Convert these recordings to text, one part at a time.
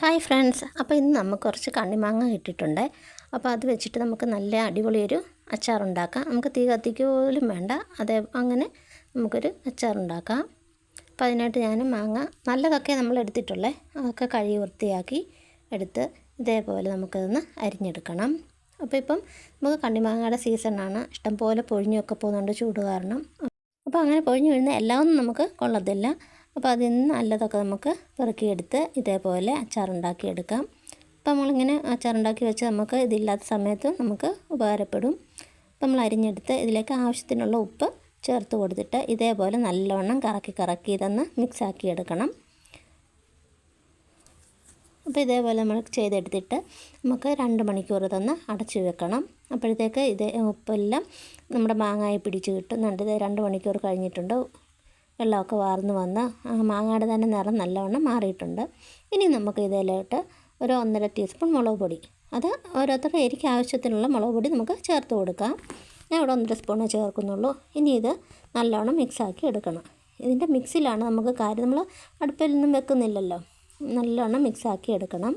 Hi friends. അപ്പോൾ ഇന്ന് നമുക്ക് കുറച്ച് കണ്ണിമാങ്ങ കിട്ടിയിട്ടുണ്ട്. അപ്പോൾ അത് വെച്ചിട്ട് നമുക്ക് നല്ല അടിപൊളിയൊരു അച്ചാറുണ്ടാക്കാം. നമുക്ക് തീ കത്തിക്ക് പോലും വേണ്ട. അതേ അങ്ങനെ നമുക്കൊരു അച്ചാറുണ്ടാക്കാം. അപ്പോൾ അതിനായിട്ട് ഞാൻ മാങ്ങ നല്ലതൊക്കെ നമ്മൾ എടുത്തിട്ടുള്ളേ. അതൊക്കെ കഴുകി വൃത്തിയാക്കി എടുത്ത് ഇതേപോലെ നമുക്കതൊന്ന് അരിഞ്ഞെടുക്കണം. അപ്പോൾ ഇപ്പം നമുക്ക് കണ്ണിമാങ്ങയുടെ സീസണാണ്. ഇഷ്ടംപോലെ പൊഴിഞ്ഞൊക്കെ പോകുന്നുണ്ട് ചൂട് കാരണം. അപ്പോൾ അങ്ങനെ പൊഴിഞ്ഞു വീഴുന്ന എല്ലാം ഒന്നും നമുക്ക് കൊള്ളത്തില്ല. അപ്പോൾ അതിൽ നിന്ന് നല്ലതൊക്കെ നമുക്ക് പെറുക്കിയെടുത്ത് ഇതേപോലെ അച്ചാറുണ്ടാക്കിയെടുക്കാം. അപ്പോൾ നമ്മളിങ്ങനെ അച്ചാറുണ്ടാക്കി വെച്ച് നമുക്ക് ഇതില്ലാത്ത സമയത്ത് നമുക്ക് ഉപകാരപ്പെടും. അപ്പോൾ നമ്മൾ അരിഞ്ഞെടുത്ത് ഇതിലേക്ക് ആവശ്യത്തിനുള്ള ഉപ്പ് ചേർത്ത് കൊടുത്തിട്ട് ഇതേപോലെ നല്ലവണ്ണം കറക്കി കറക്കി ഇതൊന്ന് മിക്സാക്കി എടുക്കണം. അപ്പോൾ ഇതേപോലെ നമ്മൾ ചെയ്തെടുത്തിട്ട് നമുക്ക് രണ്ട് മണിക്കൂർ ഇതൊന്ന് അടച്ചു വെക്കണം. അപ്പോഴത്തേക്ക് ഇതേ ഉപ്പെല്ലാം നമ്മുടെ മാങ്ങായി പിടിച്ച് കിട്ടും നല്ലത് രണ്ട് മണിക്കൂർ കഴിഞ്ഞിട്ടുണ്ട്. വെള്ളമൊക്കെ വാർന്ന് വന്ന് മാങ്ങയുടെ തന്നെ നിറം നല്ലവണ്ണം മാറിയിട്ടുണ്ട്. ഇനി നമുക്ക് ഇതിലോട്ട് ഒരു ഒന്നര ടീസ്പൂൺ മുളക് പൊടി. അത് ഓരോരുത്തരുടെ എരിക്ക് ആവശ്യത്തിനുള്ള മുളക് പൊടി നമുക്ക് ചേർത്ത് കൊടുക്കാം. ഞാൻ ഇവിടെ ഒന്നര സ്പൂണേ ചേർക്കുന്നുള്ളൂ. ഇനി ഇത് നല്ലവണ്ണം മിക്സാക്കി എടുക്കണം. ഇതിന്റെ മിക്സിലാണ് നമുക്ക് കാര്യം. നമ്മൾ അടുപ്പിലൊന്നും വെക്കുന്നില്ലല്ലോ. നല്ലവണ്ണം മിക്സാക്കി എടുക്കണം.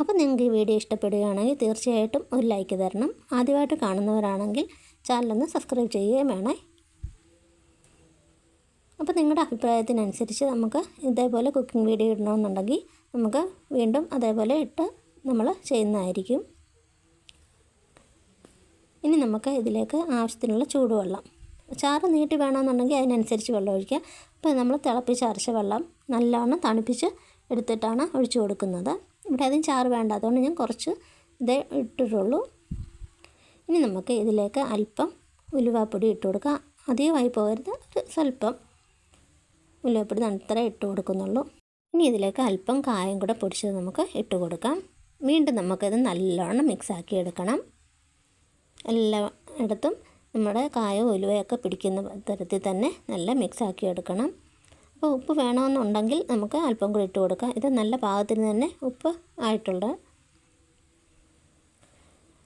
അപ്പോൾ നിങ്ങൾക്ക് ഈ വീഡിയോ ഇഷ്ടപ്പെടുകയാണെങ്കിൽ തീർച്ചയായിട്ടും ഒരു ലൈക്ക് തരണം. ആദ്യമായിട്ട് കാണുന്നവരാണെങ്കിൽ ചാനലൊന്ന് സബ്സ്ക്രൈബ് ചെയ്യുകയും വേണേ. അപ്പോൾ നിങ്ങളുടെ അഭിപ്രായത്തിനനുസരിച്ച് നമുക്ക് ഇതേപോലെ കുക്കിംഗ് വീഡിയോ ഇടണമെന്നുണ്ടെങ്കിൽ നമുക്ക് വീണ്ടും അതേപോലെ ഇട്ട് നമ്മൾ ചെയ്യുന്നതായിരിക്കും. ഇനി നമുക്ക് ഇതിലേക്ക് ആവശ്യത്തിനുള്ള ചൂടുവെള്ളം. ചാറ് നീട്ടി വേണമെന്നുണ്ടെങ്കിൽ അതിനനുസരിച്ച് വെള്ളം ഒഴിക്കുക. അപ്പോൾ നമ്മൾ തിളപ്പിച്ച് അരച്ച വെള്ളം നല്ലവണ്ണം തണുപ്പിച്ച് എടുത്തിട്ടാണ് ഒഴിച്ചു കൊടുക്കുന്നത്. ഇവിടെ അതിന് ചാറ് വേണ്ട അതുകൊണ്ട് ഞാൻ കുറച്ച് ഇതേ ഇട്ടിട്ടുള്ളൂ. ഇനി നമുക്ക് ഇതിലേക്ക് അല്പം ഉലുവാപ്പൊടി ഇട്ട് കൊടുക്കുക. അധികമായി പോകരുത് ഒരു സ്വല്പം. ഉലുവപ്പൊടി നടുത്തറ ഇട്ട് കൊടുക്കുന്നുള്ളൂ. ഇനി ഇതിലേക്ക് അല്പം കായം കൂടെ പൊടിച്ചത് നമുക്ക് ഇട്ട് കൊടുക്കാം. വീണ്ടും നമുക്കത് നല്ലോണം മിക്സാക്കി എടുക്കണം. എല്ലായിടത്തും നമ്മുടെ കായവും ഉലുവയൊക്കെ പിടിക്കുന്ന തരത്തിൽ തന്നെ നല്ല മിക്സാക്കി എടുക്കണം. അപ്പോൾ ഉപ്പ് വേണമെന്നുണ്ടെങ്കിൽ നമുക്ക് അല്പം കൂടി ഇട്ട് കൊടുക്കാം. ഇത് നല്ല പാകത്തിന് തന്നെ ഉപ്പ് ആയിട്ടുണ്ട്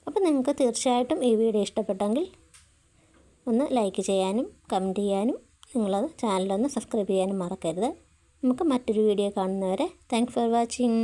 അപ്പോൾ നിങ്ങൾക്ക് തീർച്ചയായിട്ടും ഈ വീഡിയോ ഇഷ്ടപ്പെട്ടെങ്കിൽ ഒന്ന് ലൈക്ക് ചെയ്യാനും കമന്റ് ചെയ്യാനും നിങ്ങളത് ചാനലൊന്ന് സബ്സ്ക്രൈബ് ചെയ്യാനും മറക്കരുത്. നമുക്ക് മറ്റൊരു വീഡിയോ കാണുന്നവരെ താങ്ക്സ് ഫോർ വാച്ചിങ്